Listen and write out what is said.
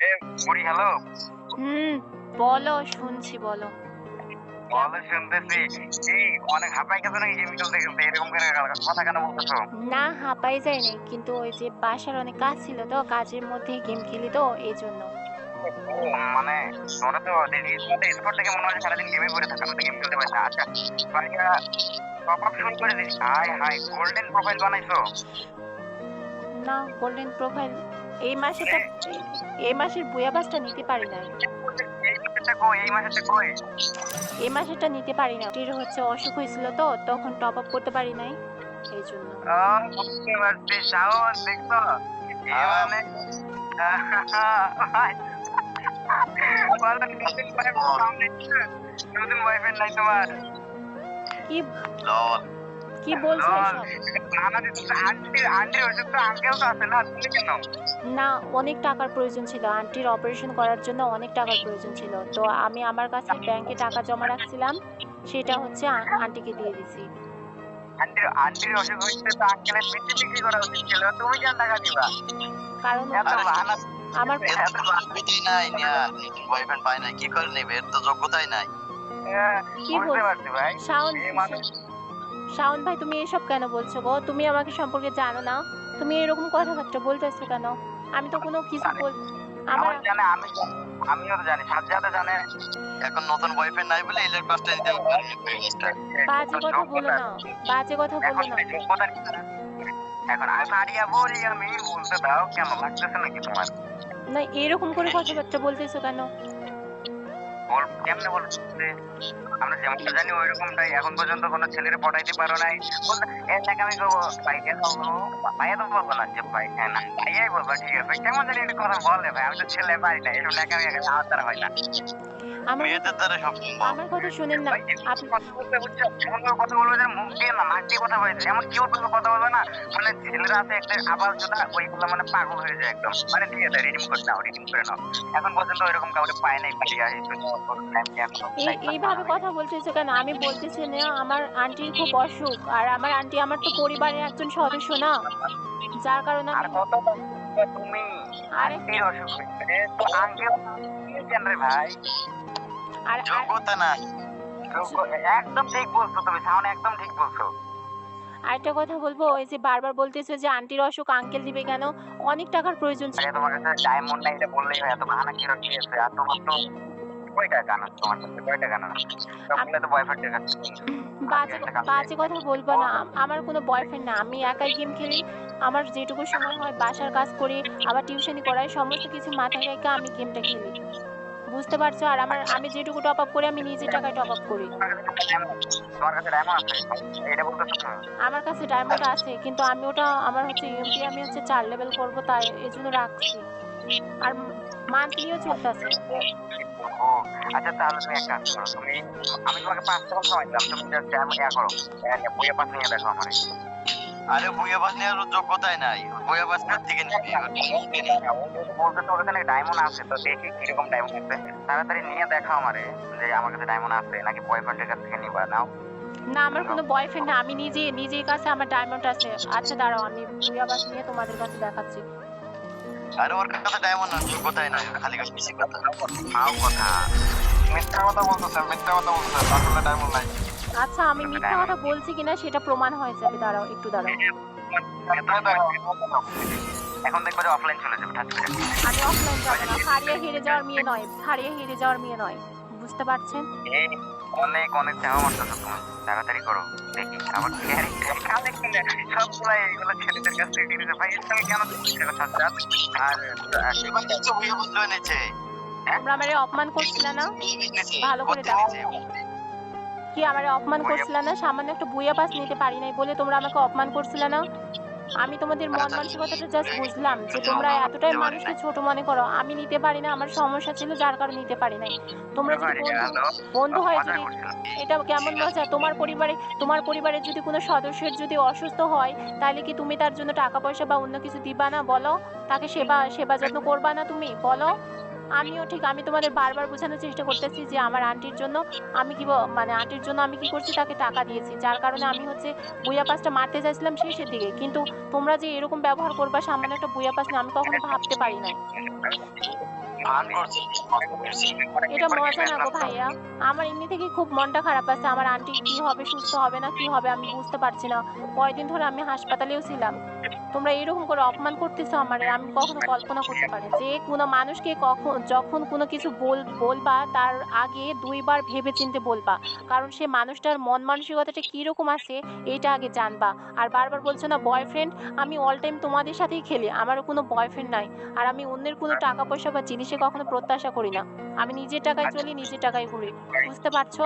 এ বুড়ি হ্যালো? হুম বলো শুনছি বলো। বলো শুনতেছি। এই অনেক হাঁপাই গেছে নাকি গেম খেলতে খেলতে এরকম করে কথা কেন বলতেছো? না হাঁপাই যায় নাই কিন্তু ওই যে বাসার অনেক কাজ ছিল তো কাজের মধ্যে গেম খেলি তো এই জন্য। মানে তোমরা তো স্পোর্ট থেকে মনে হয় সারাদিন গেমে পড়ে থাকা গেম খেলতে পারছে না। আচ্ছা ভাইয়া টপ আপ শুরু করে দিস হাই হাই গোল্ডেন প্রোফাইল বানাইছো? না গোল্ডেন প্রোফাইল এই মাসেটা এই মাসের বুয়া বাসটা নিতে পারি নাই এই মাসেরটা নিতে পারি না। টির হচ্ছে অসুখ হয়েছিল তো, তখন টপ আপ করতে পারি নাই। এই জন্য। কি কি বলছো না না অনেক টাকার প্রয়োজন ছিল। আন্টির অপারেশন করার জন্য অনেক টাকার প্রয়োজন ছিল। তো আমি আমার কাছে ব্যাংকে টাকা জমা রাখছিলাম সেটা হচ্ছে আন্টিকে দিয়ে দিছি। আন্টির আন্টির অসুখ হচ্ছে তো আঙ্কেলের পিঠে বিক্রি করা উচিত ছিল তুমি কেন টাকা দিবা কারণ আমার নাই বয়ফ্রেন্ড পায় নাই কি করে নেবে এর তো যোগ্যতাই নাই। কি বুঝতে বল- পারছি ভাই। শাওন শাওন ভাই তুমি এসব কেন বলছো গো? তুমি আমাকে সম্পর্কে জানো না। তুমি এরকম কথাবার্তা বলতেছো কেন? আমি তো কোনো কিছু বল আমার জানে আমি আমিও তো জানি সাজ্জাদা জানে। এখন নতুন বয়ফ্রেন্ড নাই বলে ইলের ক্লাসটা নিতে পারেনি বাজে কথা বলো না বাজে কথা বলো না। এখন আমি পারিয়া বলি আমি বলতে দাও কেমন লাগতেছে নাকি তোমার? না এরকম করে কথাবার্তা বলতেছো কেন? বল কেমনে বলছে আমরা যেমনটা জানি ওই রকমটাই এখন পর্যন্ত কোনো ছেলের পটাইতে পারো নাই। বলতে এর নাকি আমি করব ভাইকে খাব ভাইয়া তো বলব না যে ভাই হ্যাঁ না ভাইয়াই বলব ঠিক আছে। কেমন জানি একটা কথা বলে ভাই আমি তো ছেলে পারি না এসব নাকি আমি আমার দ্বারা হয় না। মেয়েদের দ্বারা সব আমার কথা শুনেন না এমন আপনি কথা বলতে হচ্ছে, এমন কথা বলবে যে মুখ দিয়ে না নাক দিয়ে কথা বলছে এমন কেউ বলবে কথা বলবে না। মানে ছেলেরা আছে একটা আবার যেটা ওইগুলো মানে পাগল হয়ে যায় একদম। মানে দিয়ে দেয় রিডিম করে নাও রিডিম করে নাও। এখন পর্যন্ত ওইরকম কাউকে পায় নাই পাইয়া এইভাবে কথা বলতেছো কেন? আমি বলতেছি না আমার আন্টির খুব অসুখ আর আমার আন্টি আমার তো পরিবারের একজন সদস্য না। যার কারণে আর কত তুমি? আন্টির অসুখ তো আঙ্কেল কেন রে ভাই। আর যোগ্যতা নাই। একদম ঠিক বলছো তুমি একদম ঠিক বলছো। আরেকটা কথা বলব ওই যে বারবার বলতেছো যে আন্টির অসুখ আঙ্কেল দিবে কেন? অনেক টাকার প্রয়োজন ছিল। তোমার কাছে ডায়মন্ড নাই এটা বললেই হয় এত বাহানা কি রকম আছে? আর তোমার তো কয়টা গান আছে তোমার কাছে? কয়টা গান আছে? সবগুলো তো বয়ফ্রেন্ডের কাছে বাজে বাজে কথা বলব না। আমার কোনো বয়ফ্রেন্ড না। আমি একাই গেম খেলি। আমার যেটুকু সময় হয় বাসার কাজ করি আবার টিউশনি করাই সমস্ত কিছু মাথায় রেখে আমি গেমটা খেলি। বুঝতে পারছ? আর আমার আমি যেটুকু টপ আপ করি আমি নিজের টাকায় টপ আপ করি। তোমার কাছে ডায়মন্ড আছে। এটা বলতেছো আমার কাছে ডায়মন্ড আছে কিন্তু আমি ওটা আমার হচ্ছে ইউএমপি আমি হচ্ছে চার লেভেল করব তাই এই জন্য রাখছি। আর মান্থলিও চলতেছে। আচ্ছা তাহলে তুমি এক কাজ করো তুমি আমি তোমাকে পাঁচ টাকা সময় দিলাম তুমি জাস্ট ইয়া করো। বইয়ে পাঁচ নিয়ে দেখো আমার। আরে বইয়া নেওয়ার যোগ্যতাই নাই। বইয়া থেকে। বলতে তো ওখানে ডায়মন্ড আছে তো দেখি কীরকম ডায়মন্ড আছে তাড়াতাড়ি নিয়ে দেখো আমারে যে আমার কাছে ডায়মন্ড আছে নাকি বয়ফ্রেন্ডের কাছ থেকে নিবা নাও। না আমার কোনো বয়ফ্রেন্ড না আমি নিজে নিজের কাছে আমার ডায়মন্ড আছে। আচ্ছা দাঁড়াও আমি বাস নিয়ে তোমাদের কাছে দেখাচ্ছি। আরে ওর কাছে ডায়মন্ড না যোগ্যতাই নাই খালি বেশি কথা। মাও কথা। মিথ্যা কথা বলতো স্যার মিথ্যা কথা বলতো আসলে ডায়মন্ড নাই। আচ্ছা আমি মিথ্যা কথা বলছি কিনা সেটা প্রমাণ হয়ে যাবে দাঁড়াও একটু দাঁড়াও। এখন দেখব অফলাইন চলে যাবে আমি অফলাইন যাব না হারিয়ে হেরে যাওয়ার মেয়ে নয় হারিয়ে হেরে যাওয়ার মেয়ে নয়। বুঝতে পারছেন? এই অনেক অনেক চাওয়া মারতেছো তুমি তাড়াতাড়ি করো। দেখি আবার ক্যারেক্টার সবগুলো এইগুলো ছেলেদের কাছ থেকে কিনেছে ভাই এর সঙ্গে কেন এরকম সাজ্জাদ? আর আর এবার কিছু বইয়া বাস লয়ে নিচ্ছে তোমরা আমারে অপমান করছিলে না? ভালো করে দেখো। কি আমারে অপমান করছিলে না? সামান্য একটা বুয়া পাস নিতে পারি নাই বলে তোমরা আমাকে অপমান করছিলে না? আমি তোমাদের মন মানসিকতাটা জাস্ট বুঝলাম যে তোমরা এতটাই মানুষকে ছোট মনে করো। আমি নিতে পারি না আমার সমস্যা ছিল যার কারণে নিতে পারি নাই। তোমরা যদি বন্ধু বন্ধু হয় যদি এটা কেমন মজা তোমার পরিবারে তোমার পরিবারের যদি কোনো সদস্যের যদি অসুস্থ হয় তাহলে কি তুমি তার জন্য টাকা পয়সা বা অন্য কিছু দিবা না? বলো। তাকে সেবা সেবা যত্ন করবা না তুমি? বলো। আমিও ঠিক আমি তোমাদের বারবার বোঝানোর চেষ্টা করতেছি যে আমার আন্টির জন্য আমি কি মানে আন্টির জন্য আমি কি করছি তাকে টাকা দিয়েছি। যার কারণে আমি হচ্ছে বুয়া পাসটা মারতে চাইছিলাম শেষের দিকে কিন্তু তোমরা যে এরকম ব্যবহার করবা সামান্য একটা বুয়া পাস নিয়ে আমি কখনো ভাবতে পারি করছি এটা মজা না গো ভাইয়া। আমার এমনি থেকে খুব মনটা খারাপ আছে। আমার আন্টি কি হবে সুস্থ হবে না কি হবে আমি বুঝতে পারছি না। কয়দিন ধরে আমি হাসপাতালেও ছিলাম। তোমরা এরকম করে অপমান করতেছো আমার আমি কখনো কল্পনা করতে পারি যে কোনো মানুষকে কখন যখন কোনো কিছু বল বলবা তার আগে দুইবার ভেবে চিনতে বলবা কারণ সে মানুষটার মন মানসিকতাটা কীরকম আছে এটা আগে জানবা আর বারবার বলছো না বয়ফ্রেন্ড আমি অল টাইম তোমাদের সাথেই খেলি আমারও কোনো বয়ফ্রেন্ড নাই আর আমি অন্যের কোনো টাকা পয়সা বা জিনিসে কখনো প্রত্যাশা করি না আমি নিজের টাকায় চলি নিজের টাকায় ঘুরি বুঝতে পারছ